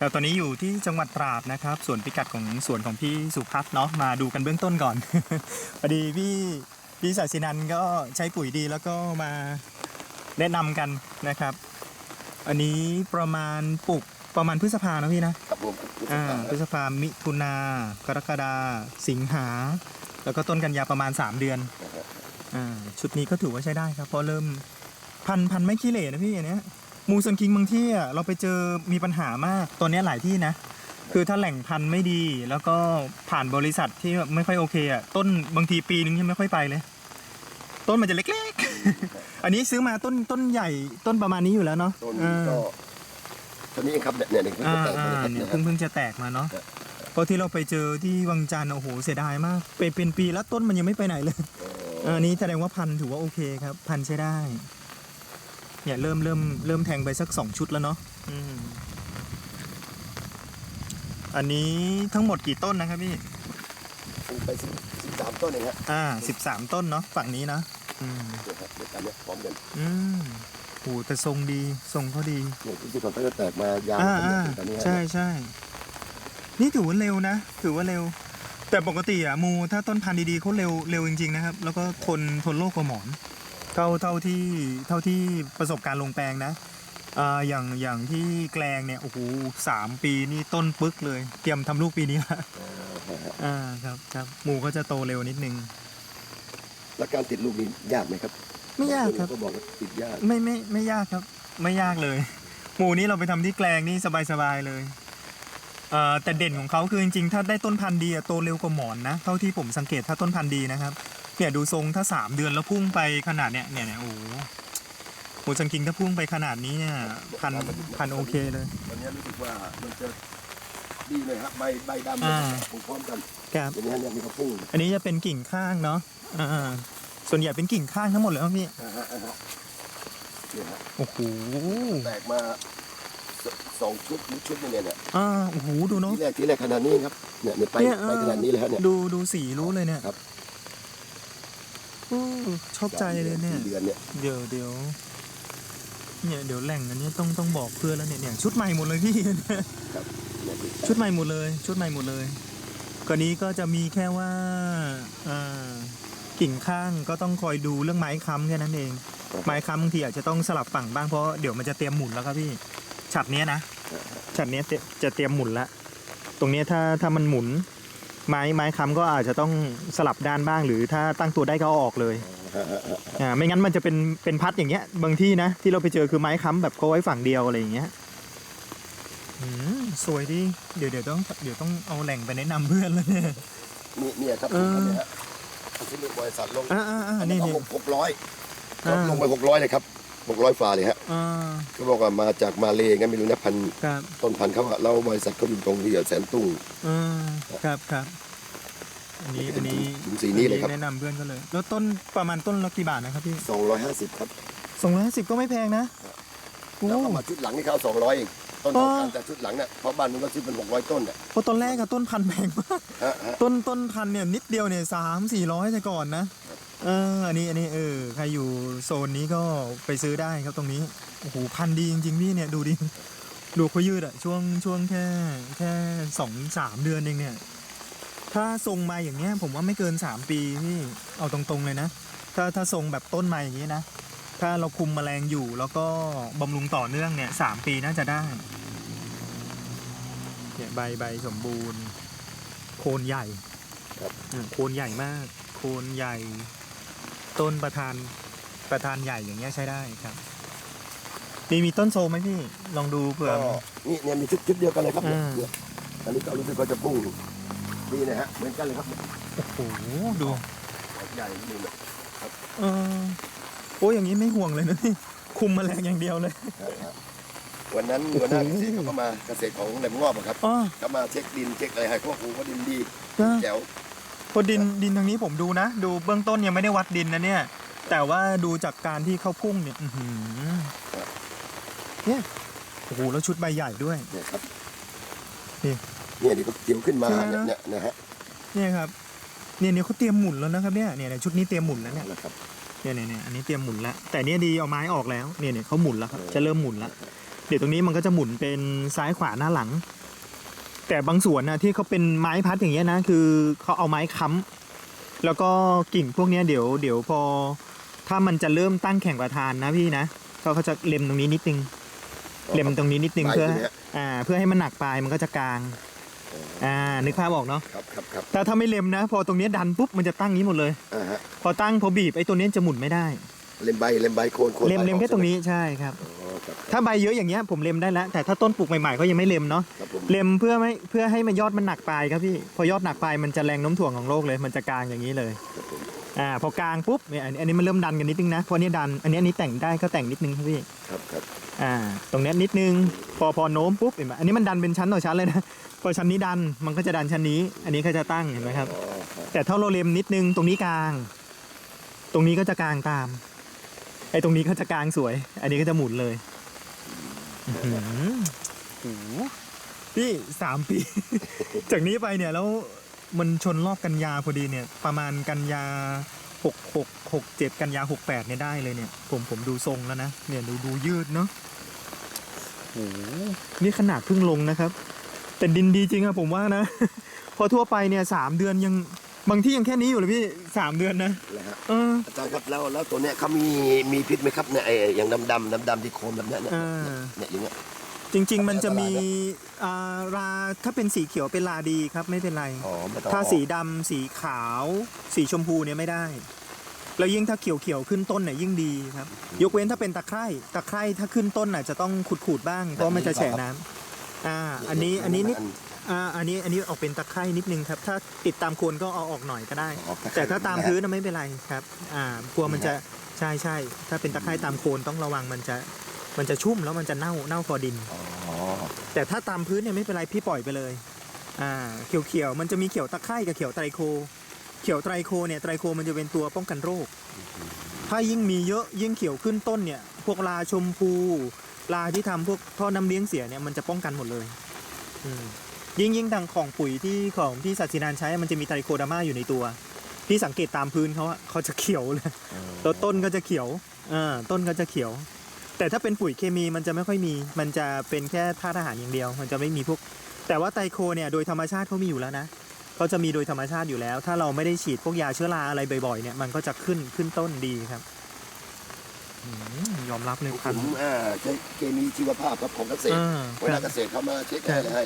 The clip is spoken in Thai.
แต่ตอนนี้อยู่ที่จังหวัดตราดนะครับ ส่วนพิกัดของสวนของพี่สุพัฒน์เนาะมาดูกันเบื้องต้นก่อน พอดีพี่พี่ศาสินันก็ใช้ปุ๋ยดีแล้วก็มาแนะนำกันนะครับ อันนี้ประมาณปลูกประมาณพฤษภานะพี่นะกับรวมอ่าพฤษภามิถุนากรกฎาสิงหา แล้วก็ต้นกันยาประมาณ 3 เดือนอ่าชุดนี้ก็ถือว่าใช้ได้ครับเพราะเริ่มพันพันไม่ขี้เหร่นะพี่อันเนี้ย มูซันคิงบางที่อะเราไปเจอมีปัญหามากตัวเนี้ยหลายที่นะ คือถ้าแหล่งพันธุ์ไม่ดี แล้วก็ผ่านบริษัทที่ไม่ค่อยโอเคอะต้นบางทีปีนึงยังไม่ค่อยไปเลย ต้นมันจะเล็กๆ อันนี้ซื้อมาต้นต้นใหญ่ต้นประมาณนี้อยู่แล้วเนาะต้นอ่าก็ตัวนี้เองครับเนี่ยเนี่ยเนี่ยอ่าเพิ่งจะแตกอ่ามาเลยเนี่ยครับเพิ่งเพิ่งจะแตกมาเนาะครับเพราะที่เราไปเจอที่วังจันทร์โอ้โหเสียดายมากเป็นเป็นปีแล้วต้นมันยังไม่ไปไหนเลยเอออันนี้แสดงว่าพันธุ์ถือว่าโอเคครับ พันธุ์ใช้ได้ เนี่ยเริ่มเริ่มเริ่มแทงไปสักสองชุดแล้วเนาะอืมอันนี้ทั้งหมดกี่ต้นนะครับพี่ไปสิบสิบสามต้นเองฮะอ่าสิบสามต้นเนาะฝั่งนี้นะอืมเดี๋ยวครับเดี๋ยวกันเนี่ยพร้อมกันอืมโหแต่ทรงดีทรงเขาดีเนี่ยที่ก่อนเขาจะแตกมายาวอ่าขนาอ่าดนี้ตอนนี้ฮะใช่ใช่นี่ถือว่าเร็วนะถือว่าเร็ว แต่ปกติอะมูถ้าต้นพันธุ์ดีๆเขาเร็วเร็วจริงๆนะครับ แล้วก็ทนทนโรคกว่าหมอน เท่าเท่าที่เท่าที่ประสบการณ์ลงแปลงนะอ่าอย่างอย่างที่แกลงเนี่ยโอ้โหสามปีนี่ต้นปึ๊กเลย เตรียมทำลูกปีนี้ละอ่าครับครับหมูก็จะโตเร็วนิดนึง แล้วการติดลูกนี่ยากไหมครับไม่ยากครับ ก็บอกว่าติดยากไม่ไม่ไม่ยากครับ ไม่ยากเลย หมูนี้เราไปทำที่แกลงนี่สบายๆเลยเอ่อแต่เด่นของเขาคือจริงๆถ้าได้ต้นพันธุ์ดีอะโตเร็วกว่าหมอนนะเท่าที่ผมสังเกตถ้าต้นพันธุ์ดีนะครับ เนี่ยดูทรงถ้าสามเดือนแล้วพุ่งไปขนาดเนี้ยเนี่ยเนี่ยโอ้โหหมูสังคิงถ้าพุ่งไปขนาดนี้เนี่ยพันพันโอเคเลย วันนี้รู้สึกว่ามันจะดีเลยครับใบใบดำเลยอ่า ปลูกพร้อมกันครับอย่างนี้เนี่ยมีกระพุ้งอันนี้จะเป็นกิ่งข้างเนาะอ่าส่วนใหญ่เป็นกิ่งข้างทั้งหมดเลยครับพี่อ่าฮะอ่าฮะเนี่ยฮะโอ้โหแตกมาสสองชุดหรือชุดหนึงเนี่ยเนี่ยอ่าโอ้โหดูเนาะ ทีแรกทีแรกขนาดนี้ครับเนี่ยเนี่ยไปเนี่ยเออ ไปขนาดนี้เลยฮะเนี่ย ดูดูสีรู้เลยเนี่ยครับ อู้ชอบใจเลยเนี่ย สี่เดือนเนี่ยเดี๋ยวเดี๋ยวเนี่ยเดี๋ยวแหล่งอันนี้ต้องต้องบอกเพื่อนแล้วเนี่ยเนี่ยชุดใหม่หมดเลยพี่เนี่ยชุดใหม่หมดเลย ชุดใหม่หมดเลยกรณีก็จะมีแค่ว่าอ่ากิ่งข้างก็ต้องคอยดูเรื่องไม้ค้ำแค่นั้นเอง ไม้ค้ำบางทีอาจจะต้องสลับฝั่งบ้างเพราะเดี๋ยวมันจะเตรียมหมุนแล้วครับพี่ฉัดเนี้ยนะฉัดเนี้ยจะจะเตรียมหมุนละตรงเนี้ยถ้าถ้ามันหมุน ไม้ไม้ค้ำก็อาจจะต้องสลับด้านบ้าง หรือถ้าตั้งตัวได้ก็เอาออกเลยอ่าไม่งั้นมันจะเป็นเป็นพัดอย่างเงี้ย บางที่นะที่เราไปเจอคือไม้ค้ำแบบเขาไว้ฝั่งเดียวอะไรอย่างเงี้ยอืมสวยดีเดี๋ยวเดี๋ยวต้องเดี๋ยวต้องเอาแหล่งไปแนะนำเพื่อนแล้วเนี่ย นี่เนี่ยครับเออเนี่ยฮะที่นี่บริษัทลงอ่าอ่าอ่านี่นี่หกร้อยอ่า ลงไปหกร้อยเลยครับ หกร้อยฝ่าเลยฮะอ่าก็บอกว่ามาจากมาเลยงั้นไม่รู้นะพันครับต้นพันธุ์เขาอะแล้วบริษัทเขาอยู่ตรงที่แสนตุ้ง อ่าครับครับอันนี้อันนี้ถึงสีนี้เลยครับแนะนำเพื่อนก็เลย แล้วต้นประมาณต้นละกี่บาทนะครับพี่สองร้อยห้าสิบครับสองร้อยห้าสิบก็ไม่แพงนะโอ้ แล้วก็มาชุดหลังนี่เขาสองร้อยเองต้นอ๋เท่าอกันแต่ชุดหลังเนี่ยเพราะบ้านนู้นก็ซื้อเป็นหกร้อยต้นเนี่ยเพราะต้นแรกอะต้นพันธุ์แพงมาก ฮะฮะต้นต้นพันธุ์เนี่ยนิดเดียวเนี่ยสามสี่ร้อยแต่ก่อนนะ เอออันนี้อันนี้เออใครอยู่โซนนี้ก็ไปซื้อได้ครับตรงนี้โอ้โหพันธุ์ดีจริงๆพี่เนี่ยดูดิดูเขายืดอะช่วงช่วงแค่แค่สองสามเดือนเองเนี่ย ถ้าทรงมาอย่างเงี้ย ผมว่าไม่เกินสามปีพี่เอาตรงๆเลยนะ ถ้าถ้าทรงแบบต้นมาอย่างนี้นะ ถ้าเราคุมแมลงอยู่แล้วก็บำรุงต่อเนื่องเนี่ยสามปีน่าจะได้เนี่ยใบใบสมบูรณ์ โคนใหญ่ครับอ่าโคนใหญ่มาก โคนใหญ่ ต้นประธานประธานใหญ่อย่างเงี้ยใช้ได้ครับมีมีต้นโซมไหมพี่ลองดูเผื่อ ก็นี่เนี่ยมีชุดชุดเดียวกันเลยครับเนี่ยอ่า เนี่ยอันนี้ก็รู้สึกว่าจะพุ่งนี่นะฮะเหมือนกันเลยครับเนี่ยโอ้โหดูใหญ่นิดนึงเนี่ยเออโอ้ยอย่างนี้ไม่ห่วงเลยนะพี่คุมแมลงอย่างเดียวเลยฮะฮะวันนั้นหัวหน้าเกษตรเขาก็มาเกษตรของแหลมงอบอะครับอ๋อ เขามาเช็คดินเช็คอะไรให้เขาบอกโอ้โหดินดีนะแจ๋วเพอดินดินทางนี้ผมดูนะ ดูเบื้องต้นยังไม่ได้วัดดินนะเนี่ย แต่ว่าดูจากการที่เขาพุ่งเนี่ยอื้อหือเนี่ยโอ้โหแล้วชุดใบใหญ่ด้วย เนี่ยครับนี่เนี่ยที่เขาเกี่ยวขึ้นมาใช่ไหม เนี่ยเนี่ยนะฮะเนี่ยครับเนี่ยเนี่ยเขาเตรียมหมุนแล้วนะครับเนี่ยเนี่ยเนี่ยชุดนี้เตรียมหมุนแล้วเนี่ยนะครับ เนี่ยเนี่ยเนี่ยอันนี้เตรียมหมุนแล้วแต่เนี่ยดีเอาไม้ออกแล้วเนี่ยเนี่ยเขาหมุนแล้วครับจะเริ่มหมุนแล้วเดี๋ยวตรงนี้มันก็จะหมุนเป็นซ้ายขวาหน้าหลัง แต่บางส่วนนะที่เขาเป็นไม้พัดอย่างเงี้ยนะ คือเขาเอาไม้ค้ำแล้วก็กิ่งพวกเนี้ยเดี๋ยวเดี๋ยวพอ ถ้ามันจะเริ่มตั้งแข่งประธานนะพี่นะเขาเขาจะเล็มตรงนี้นิดนึงเล็มตรงนี้นิดนึงปลายเพื่อตรงเนี้ยอ่า เพื่อให้มันหนักปลายมันก็จะกลาง อ่านึกภาพออกเนาะครับครับครับแต่ถ้าไม่เล็มนะ พอตรงเนี้ยดันปุ๊บมันจะตั้งนี้หมดเลย อ่าฮะพอตั้งพอบีบไอ้ตัวเนี้ยจะหมุนไม่ได้ เล็มใบเล็มใบโคนโคนเล็มใบเล็มออกแค่ตรงนี้ใช่ไหมใช่ครับ อ๋อ ครับถ้าใบเยอะอย่างเงี้ยผมเล็มได้แล้ว แต่ถ้าต้นปลูกใหม่ๆก็ยังไม่เล็มเนาะครับผมเล็มเพื่อไม่เพื่อให้มันยอดมันหนักปลายครับพี่พอยอดหนักปลายมันจะแรงโน้มถ่วงของโลกเลย มันจะกลางอย่างนี้เลยครับผมอ่าพอกลางปุ๊บเนี่ยอันนี้อันนี้มันเริ่มดันกันนิดนึงนะเพราะอันนี้ดันอันนี้อันนี้แต่งได้ก็แต่งนิดนึงครับพี่ครับครับอ่าตรงเนี้ยนิดนึงพอพอโน้มปุ๊บเห็นไหมอันนี้มันดันเป็นชั้นต่อชั้นเลยนะพอชั้นนี้ดันมันก็จะดันชั้นนี้ อันนี้ก็จะตั้งเห็นไหมครับ อ๋อครับแต่ถ้าเราเล็มนิดนึงตรงนี้กลาง ตรงนี้ก็จะกลางตามไอ้ตรงนี้ก็จะกลางสวย อันนี้ก็จะหมุนเลยอื้อหือโอ้โห พี่สามปี จากนี้ไปเนี่ยแล้วมันชนรอบกันยาพอดีเนี่ย ประมาณกันยาหกหกหกเจ็ดกันยาหกแปดเนี่ยได้เลยเนี่ย ผมผมดูทรงแล้วนะเนี่ยดูดูยืดเนาะโอ้โหนี่ขนาดเพิ่งลงนะครับ แต่ดินดีจริงอะผมว่านะ พอทั่วไปเนี่ยสามเดือนยัง บางที่ยังแค่นี้อยู่เลยพี่สามเดือนนะนะฮะเอออาจารย์ครับแล้วแล้วตัวเนี้ยเขามีมีพิษไหมครับเนี่ยไอ้อย่างดำดำดำดำที่โคนแบบเนี้ยเนี่ยอ่าเนี่ยอย่างเงี้ย จริง ๆ มันจะมีอันตรายอ่าราถ้าเป็นสีเขียวเป็นลาดีครับไม่เป็นไร อ๋อไม่ต้องถ้าสีดำสีขาว สีชมพูเนี่ยไม่ได้ แล้วยิ่งถ้าเขียวเขียวๆขึ้นต้นเนี่ยยิ่งดีครับ ยกเว้นถ้าเป็นตะไคร่ตะไคร่ถ้าขึ้นต้นน่ะจะต้องขูดๆบ้างเพราะมันจะแฉะน้ำอ่าอันนี้อันนี้นิด อ่าอันนี้อันนี้ออกเป็นตะไคร่นิดนึงครับ ถ้าติดตามโคนก็เอาออกหน่อยก็ได้อ๋อแต่ถ้าตามพื้นน่ะไม่เป็นไรครับ อ่ากลัวมันจะใช่ใช่ถ้าเป็นตะไคร่ตามโคนต้องระวังมันจะมันจะชุ่มแล้วมันจะเน่าเน่าคอดิน อ๋อแต่ถ้าตามพื้นเนี่ยไม่เป็นไรพี่ปล่อยไปเลย อ่าเขียวๆมันจะมีเขียวตะไคร่กับเขียวไตรโค เขียวไตรโคเนี่ยไตรโคมันจะเป็นตัวป้องกันโรค ถ้ายิ่งมีเยอะยิ่งเขียวขึ้นต้นเนี่ย พวกลาชมพูลาที่ทำพวกท่อน้ำเลี้ยงเสียเนี่ยมันจะป้องกันหมดเลย อืม ยิ่งยิ่งทางของปุ๋ยที่ของพี่สัตย์สินานใช้มันจะมีไตรโคดามาอยู่ในตัว พี่สังเกตตามพื้นเขาอะเขาจะเขียวเลยแล้วต้นก็จะเขียวอ่าต้นก็จะเขียว แต่ถ้าเป็นปุ๋ยเคมีมันจะไม่ค่อยมี มันจะเป็นแค่ธาตุอาหารอย่างเดียว มันจะไม่มีพวก แต่ว่าไตรโคเนี่ยโดยธรรมชาติเขามีอยู่แล้วนะเขาจะมีโดยธรรมชาติอยู่แล้ว ถ้าเราไม่ได้ฉีดพวกยาเชื้อราอะไรบ่อยๆเนี่ยมันก็จะขึ้นขึ้นต้นดีครับอืมยอมรับเลยผครับมอ่าใช้เคมีชีวภาพครับของเกษตรอ่าเวลาเกษตรเขามาเช็คให้ให้